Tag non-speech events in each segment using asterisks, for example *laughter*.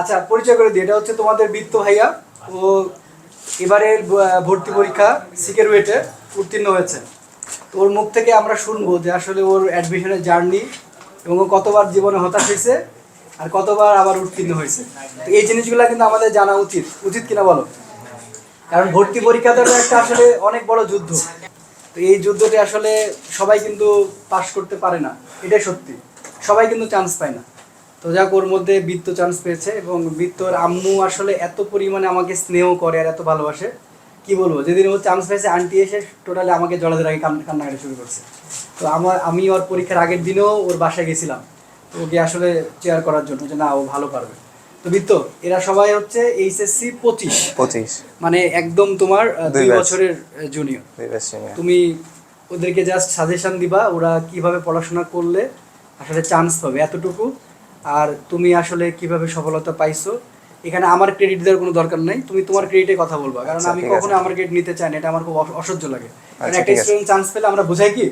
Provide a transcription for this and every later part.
আচ্ছা পরিচয় করে দিই, এটা হচ্ছে তোমাদের বৃত্ত ভাইয়া। ও এবারের ভর্তি পরীক্ষা সিকিউরিটে উত্তীর্ণ হয়েছে। তো ওর মুখ থেকে আমরা শুনব যে আসলে ওর অ্যাডমিশনের জার্নি এবং ও কতবার জীবনে হতাশ হয়েছে আর কতবার আবার উত্তীর্ণ হয়েছে। তো এই জিনিসগুলো কিন্তু আমাদের জানা উচিত। উচিত কিনা বলো? কারণ ভর্তি পরীক্ষাটা একটা আসলে অনেক বড় যুদ্ধ। তো এই যুদ্ধটি আসলে সবাই কিন্তু পাশ করতে পারে না। এটাই সত্যি। সবাই কিন্তু চান্স পায় না। তো যাক ওর মধ্যে বৃত্ত চান্স পেয়েছে এবং বৃত্তর আম্মু আসলে এত পরিমাণে আমাকে স্নেহ করে আর এত ভালোবাসে। কি বলব যেদিন ও চান্স পেয়েছে আন্টি এসে টোটালি আমাকে জড়াদের আগে কান্নাকাটি শুরু করছে। তো আমার আমি ওর পরীক্ষার আগের দিনেও ওর বাসায় গেছিলাম। তো ওকে আসলে চেয়ার করার জন্য যে না ও ভালো পারবে। তো বৃত্ত এরা সবাই হচ্ছে এইচএসসি পঁচিশ। পঁচিশ। মানে একদম তোমার দুই বছরের জুনিয়র। তুমি ওদেরকে জাস্ট সাজেশন দিবা ওরা কীভাবে পড়াশোনা করলে আসলে চান্স পাবে এতটুকু। আর তুমি আসলে কীভাবে সফলতা পাইছো এখানে আমার ক্রেডিট দেওয়ার কোনো দরকার নাই। তুমি তোমার ক্রেডিটে কথা বলবা কারণ আচ্ছা, আমি কখনো আমার ক্রেডিট নিতে চাই না এটা আমার খুব অসহ্য লাগে। কারণ আচ্ছা, একটা স্টুডেন্ট চান্স পেলে আমরা বুঝাই কি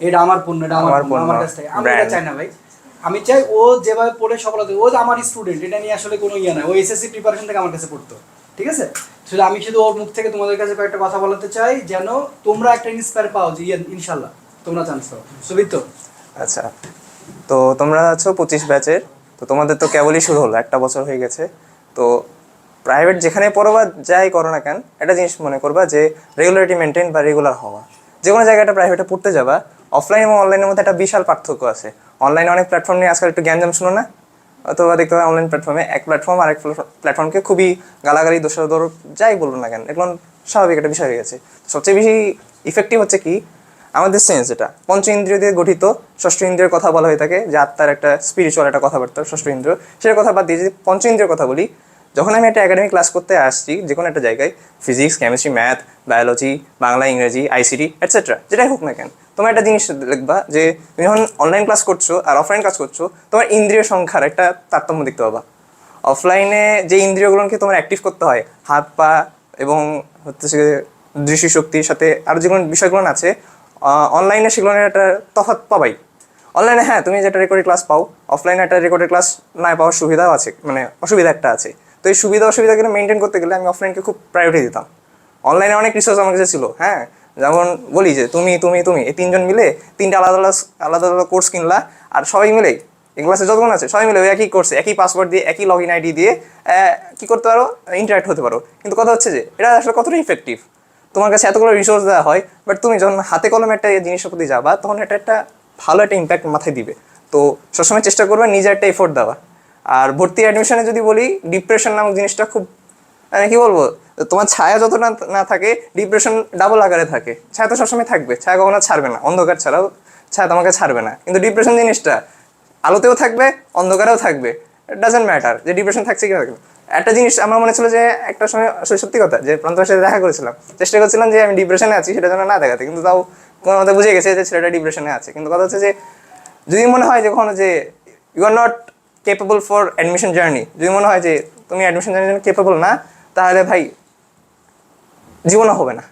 এটা আমার পণ্য এটা আমার পণ্য আমার কাছ থেকে। আমি এটা চাই না ভাই। আমি চাই ও যেভাবে পড়ে সফলতা ও যে আমার স্টুডেন্ট এটা নিয়ে আসলে কোনো ইয়ে নাই। ও এসএসসি প্রিপারেশন থেকে আমার কাছে পড়তো। ঠিক আছে? শুধু আমি শুধু ওর মুখ থেকে তোমাদের কাছে কয়েকটা কথা বলাতে চাই যেন তোমরা একটা ইন্সপায়ার পাও যে ইয়ে, ইনশাল্লাহ তোমরা চান্স পাও। সুবিত? আচ্ছা। তো তোমরা আছো পঁচিশ ব্যাচের। তো তোমাদের তো কেবলই শুরু হলো, একটা বছর হয়ে গেছে। তো প্রাইভেট যেখানে পড়ো বা যাই করো না কেন, একটা জিনিস মনে করবা যে রেগুলারিটি মেনটেন বা রেগুলার হওয়া। যে কোনো জায়গায় একটা প্রাইভেটে পড়তে যাবা অফলাইন এবং অনলাইনের মধ্যে একটা বিশাল পার্থক্য আছে। অনলাইনে অনেক প্ল্যাটফর্ম নিয়ে আজকাল একটু জ্ঞানজাম শুনো না? অথবা দেখতে পাবে অনলাইন প্ল্যাটফর্মে এক প্ল্যাটফর্ম আর এক প্ল্যাটফর্মকে খুবই গালাগালি দোষাদর যাই বলুন না কেন, এগুলো স্বাভাবিক একটা বিষয় হয়ে গেছে। সবচেয়ে বেশি ইফেক্টিভ হচ্ছে কি? আমাদের সেন্স যেটা পঞ্চ ইন্দ্রিয় দিয়ে গঠিত, ষষ্ঠ ইন্দ্রিয়ের কথা বলা হয়ে থাকে, যে আত্মার একটা স্পিরিচুয়াল একটা কথাবার্তা, ষষ্ঠ ইন্দ্রিয়। সেটার কথা বাদ দিয়ে যদি পঞ্চ ইন্দ্রিয়ের কথা বলি, যখন আমি একটা একাডেমিক ক্লাস করতে আসছি, যে কোনো একটা জায়গায় physics chemistry math biology Bangla, ইংরেজি আইসিটি এটসেট্রা যেটাই হোক না কেন, তোমার একটা জিনিস দেখবা যে, তুমি যখন অনলাইন ক্লাস করছ আর অফলাইন ক্লাস করছ, তোমার ইন্দ্রিয় সংখ্যার একটা তারতম্য দেখতে পাবা। অফলাইনে যে ইন্দ্রিয়গুলোকে তোমার অ্যাক্টিভ করতে হয়, হাত, পা এবং হচ্ছে দৃষ্টিশক্তির সাথে আরও যেগুলো বিষয়গুলো আছে অনলাইনে সেগুলো একটা তফাৎ পাবাই। অনলাইনে হ্যাঁ তুমি যেটা রেকর্ডেড ক্লাস পাও অফলাইনে একটা রেকর্ডেড ক্লাস না পাওয়ার সুবিধাও আছে মানে অসুবিধা একটা আছে। তো এই সুবিধা অসুবিধাগুলো মেনটেন করতে গেলে আমি অফলাইনকে খুব প্রায়োরিটি দিতাম। অনলাইনে অনেক রিসোর্স আমার কাছে ছিল হ্যাঁ? যেমন বলি যে তুমি তুমি তুমি, এই তিনজন মিলে তিনটা আলাদা আলাদা আলাদা আলাদা কোর্স কিনলা, আর সবাই মিলে, এই ক্লাসে যতক্ষণ আছে, সবাই মিলে ওই একই কোর্সে একই পাসওয়ার্ড দিয়ে, একই লগ ইন আইডি দিয়ে কী করতে পারো? ইন্টারাক্ট হতে পারো। কিন্তু কথা হচ্ছে যে, এটা আসলে কতটা ইফেক্টিভ তোমার কাছে এতগুলো রিসোর্স দেওয়া হয় বাট তুমি যখন হাতে কলমে একটা জিনিসের প্রতি যাবা, তখন এটা একটা ভালো একটা ইম্প্যাক্ট মাথায় দিবে। তো সবসময় চেষ্টা করবে নিজের একটা এফোর্ট দেওয়া। আর ভর্তি অ্যাডমিশনে যদি বলি ডিপ্রেশন নামক জিনিসটা খুব মানে কি বলব, তোমার ছায়া যত না না থাকে ডিপ্রেশন ডাবল আকারে থাকে। ছায়া তো সবসময় থাকবে, ছায়া কখনো ছাড়বে না। অন্ধকার ছাড়াও ছায়া তোমাকে ছাড়বে না। কিন্তু ডিপ্রেশন জিনিসটা আলোতেও থাকবে, অন্ধকারেও থাকবে। ডাজেন্ট ম্যাটার যে ডিপ্রেশন থাকছে কি থাকবে একটা জিনিস আমার মনে ছিল যে একটা সময় সত্যি কথা, যে প্রান্তের সাথে দেখা করেছিলাম, চেষ্টা করছিলাম যে আমি ডিপ্রেশনে আছি সেটা যেন না দেখাতে, কিন্তু তাও কোনো মতো বুঝে গেছে যে ছেলেটা ডিপ্রেশনে আছে। কিন্তু কথা হচ্ছে যে যদি মনে হয় যে কখনো যে you are not capable for admission journey যদি মনে হয় যে তুমি অ্যাডমিশন জার্নির জন্য কেপেবল না, তাহলে ভাই জীবনও হবে না।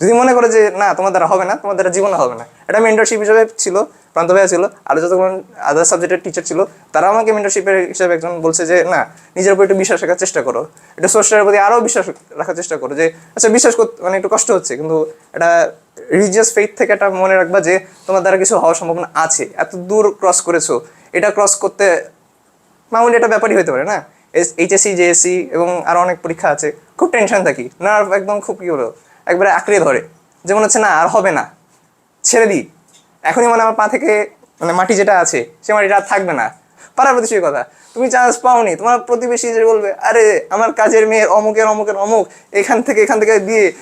যদি মনে করে যে, না, তোমার দ্বারা হবে না, তোমার দ্বারা জীবনে হবে না। এটা মেন্টরশিপ হিসেবে ছিল, প্রান্ত ভাইয়া ছিল, আর যতক্ষণ আদার সাবজেক্টের টিচার ছিল, তারা আমাকে মেন্টরশিপের হিসেবে একজন বলছে যে, না, নিজের উপর একটু বিশ্বাস রাখার চেষ্টা করো। একটু সোশ্যালের প্রতি আরও বিশ্বাস রাখার চেষ্টা করো যে আচ্ছা বিশ্বাস করতে মানে একটু কষ্ট হচ্ছে, কিন্তু এটা রিলিজিয়াস ফেথ থেকে একটা মনে রাখবা যে, তোমার দ্বারা কিছু হওয়ার সম্ভাবনা আছে। এত দূর ক্রস করেছ, এটা ক্রস করতে মামুলি একটা ব্যাপারই হতে পারে, না? এইচএসসি জেএসসি এবং আরও অনেক পরীক্ষা আছে, খুব টেনশন থাকি নার্ভ একদম খুব কী বলব? একবারে আঁকড়ে ধরে। যেমন হচ্ছে, না, আর হবে না। ছেড়ে দিই এখনই মানে আমার পা থেকে মানে মাটি যেটা আছে, সে মাটিটা আর থাকবে না। পাড়া প্রতিবেশীর কথা, তুমি চান্স পাওনি। তোমার প্রতিবেশী যে বলবে, আরে, আমার কাজের মেয়ের অমুকের অমুকের অমুক, এখান থেকে এখান থেকে দিয়ে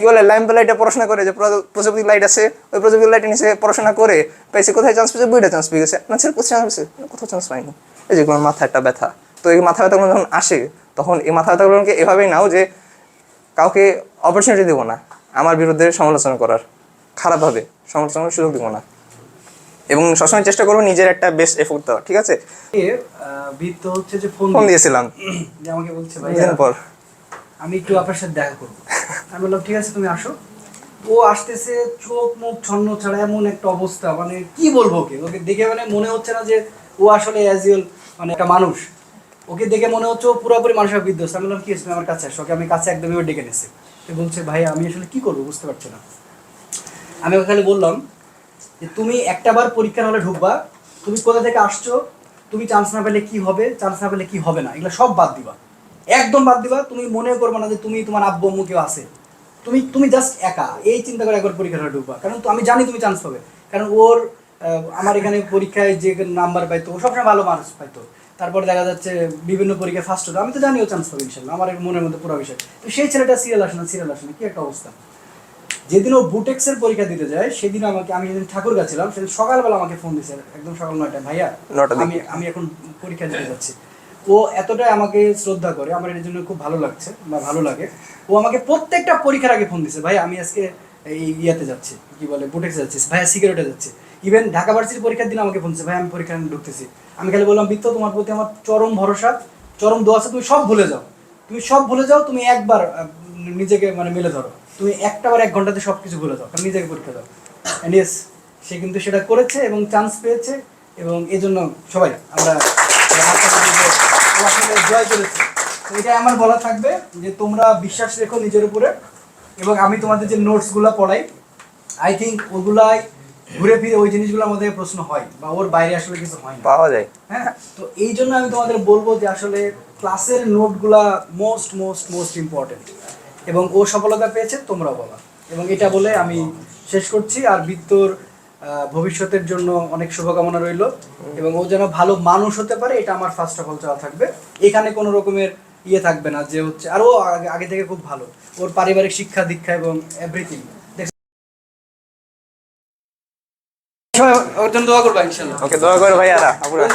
কি বলে ল্যাম্প লাইটে পড়াশোনা করে, যে প্র- প্রজাপতি লাইট আছে, ওই প্রজাপতি লাইটে নিচে পড়াশোনা করে পেয়েছে কোথায় চান্স পেয়েছে? বইটা চান্স পেয়ে গেছে। না ছেলে কোথায় চান্স পেয়েছে? কোথাও চান্স পাইনি। এই যেগুলো মাথা একটা ব্যথা। তো এই মাথা ব্যথাগুলো যখন আসে, তখন এই মাথা ব্যথাগুলোকে এভাবেই নাও যে কাউকে অপরচুনিটি দেবো না। আমার বিরুদ্ধে সমালোচনা করার খারাপভাবে সমালোচনার সুযোগ দেবো না। এবং সবসময় চেষ্টা করব নিজের একটা বেস্ট এফোর্ট দেওয়া ঠিক আছে? বৃত্ত হচ্ছে যে ফোন ফোন দিয়েছিলাম। *clears throat* যে আমাকে বলছে ভাই দিন পর। আমি একটু আপনার সাথে দেখা করব। *laughs* আমি বললাম ঠিক আছে তুমি আসো। ও আসতেছে চোখ মুখ ছন্ন ছাড়া এমন একটা অবস্থা। মানে কি বলব ওকে? ওকে দেখে মানে মনে হচ্ছে না যে ও আসলে অ্যাজ মানে একটা মানুষ। ওকে দেখে মনে হচ্ছে পুরোপুরি মানুষের বিধ্বস্ত। আমি বললাম, কি হয়েছে? আমার কাছে আসো। ওকে আমি কাছে একদম এবার ডেকে নিয়েছি। বলছে, ভাই, আমি আসলে কি করব বুঝতে পারছি না। আমি ওকে খালি বললাম যে, তুমি একটা বার পরীক্ষার হলে ঢুকবা। তুমি কোথা থেকে আসছো? তুমি চান্স না পেলে কি হবে? চান্স না পেলে কি হবে না? এগুলো সব বাদ দিবা। একদম বাদ দিবা। তুমি মনে করবে না যে তুমি তোমার আব্বু আম্মু কেউ আছে। তুমি তুমি জাস্ট একা। এই চিন্তা করে একবার পরীক্ষার হলে ঢুকবা। কারণ আমি জানি তুমি চান্স পাবে। কারণ ওর আমার এখানে পরীক্ষায় যে নাম্বার পাইতো, ও সবসময় ভালো মার্কস পাইতো। তারপর দেখা যাচ্ছে বিভিন্ন পরীক্ষায় ফার্স্ট হতো আমি তো জানি ও চান্স পাবে ইনশাল্লাহ আমার মনের মধ্যে পুরো বিষয়। তো সেই ছেলেটা সিরিয়াল আসে না সিরিয়াল আসে না কি একটা অবস্থা। যেদিন ও বুটেক্সের পরীক্ষা দিতে যায় সেদিন আমাকে আমি যেদিন ঠাকুর ছিলাম সেদিন সকালবেলা আমাকে ফোন দিয়েছে একদম সকাল নয়টায় ভাইয়া আমি আমি এখন পরীক্ষা দিতে যাচ্ছি। ও এতটাই আমাকে শ্রদ্ধা করে আমার এর জন্য খুব ভালো লাগছে বা ভালো লাগে। ও আমাকে প্রত্যেকটা পরীক্ষার আগে ফোন দিছে ভাই আমি আজকে এই ইয়াতে যাচ্ছি কি বলে বুটেক্সে যাচ্ছি ভাইয়া সিগারেটে যাচ্ছি। ইভেন ঢাকা ভার্সিটির পরীক্ষার দিন আমাকে ফোন ভাই, আমি পরীক্ষা ঢুকতেছি। আমি খালি বললাম, বিত্ত, তোমার প্রতি আমার চরম ভরসা, চরম দোয়া আছে, তুমি সব ভুলে যাও। তুমি সব ভুলে যাও, তুমি একবার নিজেকে মানে মেলে ধরো। তুমি একটা বার এক ঘন্টাতে সব কিছু ভুলে কারণ নিজেকে পরীক্ষা দাও। অ্যান্ড ইয়েস সে কিন্তু সেটা করেছে এবং চান্স পেয়েছে এবং এই জন্য সবাই আমরা জয় করেছি। এটাই আমার বলা থাকবে যে তোমরা বিশ্বাস রেখো নিজের উপরে এবং আমি তোমাদের যে নোটসগুলো পড়াই আই থিঙ্ক ওগুলাই ঘুরে ফিরে ওই জিনিসগুলোর মধ্যে প্রশ্ন হয় বা ওর বাইরে আসলে কিছু হয় না। পাওয়া যায়। হ্যাঁ তো এই জন্য আমি তোমাদের বলব যে আসলে ক্লাসের নোটগুলা মোস্ট মোস্ট মোস্ট ইম্পর্টেন্ট এবং ও সফলতা পেয়েছে তোমরাও বলা এবং এটা বলে আমি শেষ করছি। আর বৃত্তর ভবিষ্যতের জন্য অনেক শুভকামনা রইল। এবং ও যেন ভালো মানুষ হতে পারে এটা আমার ফার্স্ট অফ অল চাওয়া থাকবে। এখানে কোনো রকমের ইয়ে থাকবে না যে হচ্ছে আরও আগে আগে থেকে খুব ভালো। ওর পারিবারিক শিক্ষা দীক্ষা এবং এভরিথিং ওর জন্য দোয়া করবা ইনশাল্লাহ ওকে দোয়া করে ভাই আর আপুরা